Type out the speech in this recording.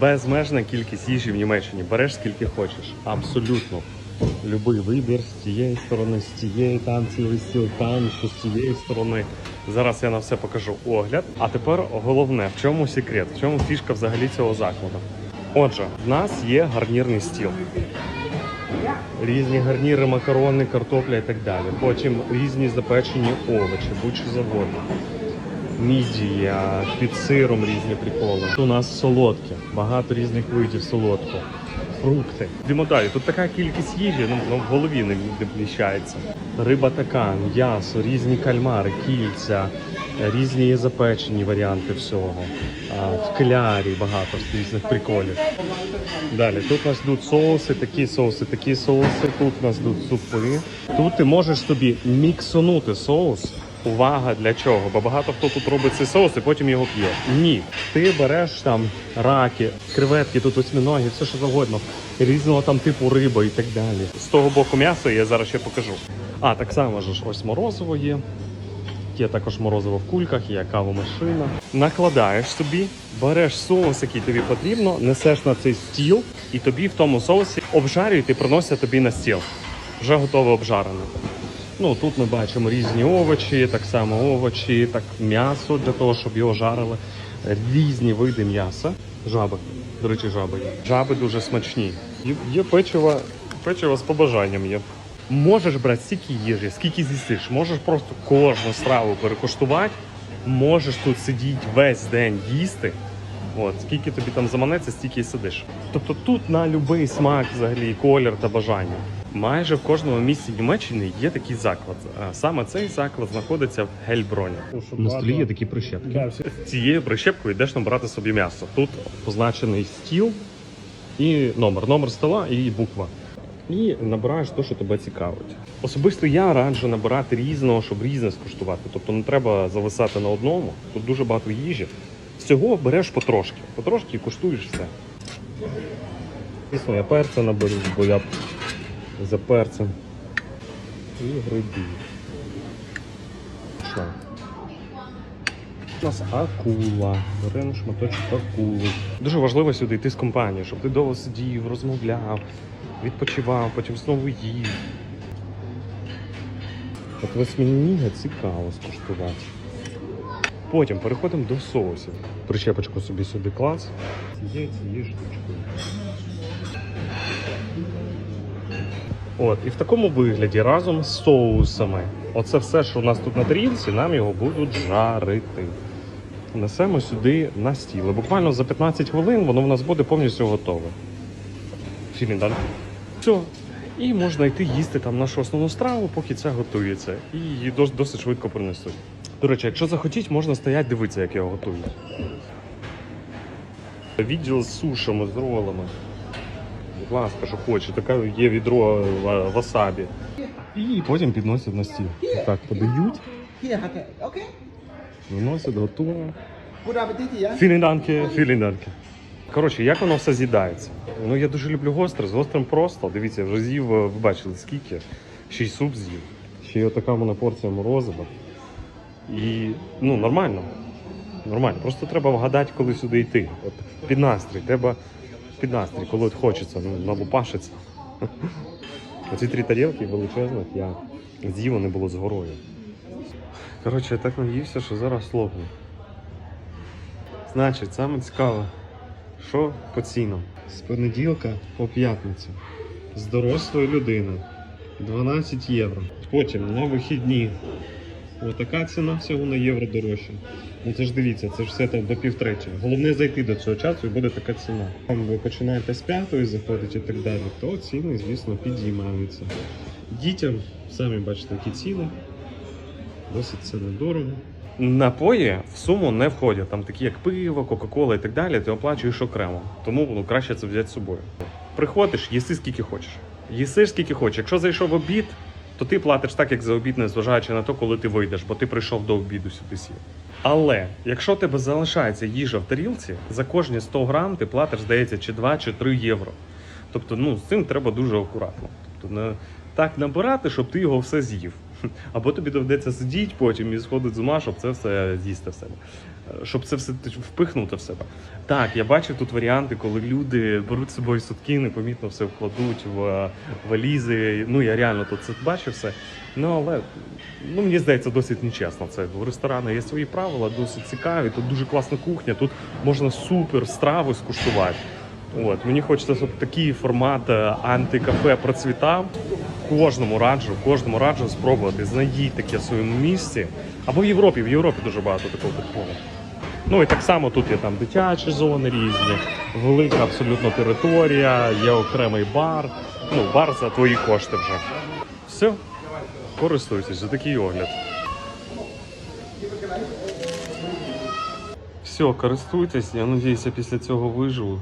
Безмежна кількість їжі в Німеччині. Береш скільки хочеш. Абсолютно. Любий вибір з цієї сторони, з цієї, там цілий стіл, там, що з цієї сторони. Зараз я на все покажу огляд. А тепер головне, в чому секрет, в чому фішка взагалі цього закладу. Отже, в нас є гарнірний стіл. Різні гарніри, макарони, картопля і так далі. Потім різні запечені овочі, будь-що завгодно. Мідія, під сиром різні приколи. Тут у нас солодке, багато різних видів солодкого. Фрукти. Далі. Тут така кількість їжі, ну, ну в голові не вміщається. Риба така, м'ясо, різні кальмари, кільця, різні запечені варіанти всього. В клярі багато різних приколів. Далі тут у нас йдуть соуси, такі соуси, такі соуси. Тут у нас йдуть супи. Тут ти можеш собі міксонути соус. Увага для чого? Бо багато хто тут робить цей соус і потім його п'є. Ні, ти береш там раки, креветки, тут осьминоги, все що завгодно, різного там типу риби і так далі. З того боку м'ясо я зараз ще покажу. А так само ж ось морозиво є. Є також морозиво в кульках, є кавомашина. Накладаєш собі, береш соус, який тобі потрібно, несеш на цей стіл, і тобі в тому соусі обжарюють і приносять тобі на стіл. Вже готове обжарене. Ну тут ми бачимо різні овочі, так само овочі, так м'ясо для того, щоб його жарили. Різні види м'яса. Жаби. До речі, жаби. Жаби дуже смачні. Є, є печиво, печиво з побажанням є. Можеш брати стільки їжі, скільки з'їсиш, можеш просто кожну страву перекуштувати, можеш тут сидіти весь день їсти. От, скільки тобі там заманеться, стільки і сидиш. Тобто тут на будь-який смак, взагалі, колір та бажання. Майже в кожному місці Німеччини є такий заклад. А Саме цей заклад знаходиться в Гельброні. На столі є такі прищепки. Цією прищепкою йдеш набрати собі м'ясо. Тут позначений стіл і номер, номер стола і буква. І набираєш те, що тебе цікавить. Особисто я раджу набирати різного, щоб різне скуштувати. Тобто не треба зависати на одному. Тут дуже багато їжі. Всього береш потрошки. Потрошки і куштуєш все. Звісно, я перця наберу, бо я за перцем. І грибів. Що? У нас акула. Беремо шматочок акули. Дуже важливо сюди йти з компанією, щоб ти довго сидів, розмовляв, відпочивав, потім знову їв. От восьминіга цікаво скуштувати. Потім переходимо до соусів. Прищепочку собі сюди клас. Цією цією штучкою. От, і в такому вигляді разом з соусами. Оце все, що у нас тут на тарілці, нам його будуть жарити. Несемо сюди на стіл. Буквально за 15 хвилин воно в нас буде повністю готове. Філін, далі. Все. І можна йти їсти там нашу основну страву, поки це готується. І її досить швидко принесуть. До речі, якщо захотіть, можна стояти дивитися, як його готують. Відділ з сушами, з ролами. Будь ласка, що хоче, таке є відро васабі. І потім підносять на стіл. Так, подають, виносять, готово. Філінданки, філінданки. Коротше, як воно все з'їдається? Ну я дуже люблю гостре, з гострим просто. Дивіться, вже з'їв, е, ви бачили скільки. Ще й суп з'їв. Ще й отака мене порція морозива. І ну, нормально. Нормально. Просто треба вгадати, коли сюди йти. От під настрій. Треба під настрій, коли от хочеться, ну, налупашиться. Оці три тарілки величезних я з'їв, не було з горою. Коротше, я так наївся, що зараз лопну. Значить, саме цікаве, що по цінам. З понеділка по п'ятницю. З дорослою людиною 12 євро. Потім на вихідні. Отака ціна всього на євро дорожча. Ну це ж дивіться, це ж все там до півтретього. Головне зайти до цього часу і буде така ціна. Там ви починаєте з п'ятої заходити і так далі, то ціни, звісно, підіймаються. Дітям, самі бачите, які ціни. Досить це недорого. Напої в суму не входять. Там такі, як пиво, Кока-Кола і так далі, ти оплачуєш окремо. Тому ну, краще це взяти з собою. Приходиш, їси скільки хочеш. Їсиш скільки хочеш. Якщо зайшов обід, то ти платиш так, як за обід, незважаючи на те, коли ти вийдеш, бо ти прийшов до обіду сюди сів. Але якщо тебе залишається їжа в тарілці, за кожні 100 грам ти платиш, здається, чи 2, чи 3 євро. Тобто, ну, з цим треба дуже акуратно. Тобто, не так набирати, щоб ти його все з'їв. Або тобі доведеться сидіти потім і сходити з ума, щоб це все з'їсти в себе. Щоб це все впихнути в себе. Так, я бачив тут варіанти, коли люди беруть з собою сутки, непомітно все вкладуть в е, валізи. Ну я реально тут це бачив все. Ну але ну мені здається, досить нечесно. Це в ресторани є свої правила, досить цікаві. Тут дуже класна кухня. Тут можна супер страви скуштувати. От мені хочеться, щоб такий формат е, антикафе процвітав. Кожному раджу, кожному раджу спробувати. Знайдіть таке своєму місці. Або в Європі. В Європі дуже багато такого такого. Ну і так само тут є там дитячі зони різні, велика абсолютно територія, є окремий бар. Ну, бар за твої кошти вже. Все, користуйтесь за такий огляд. Все, користуйтесь. Я сподіваюся, після цього виживу.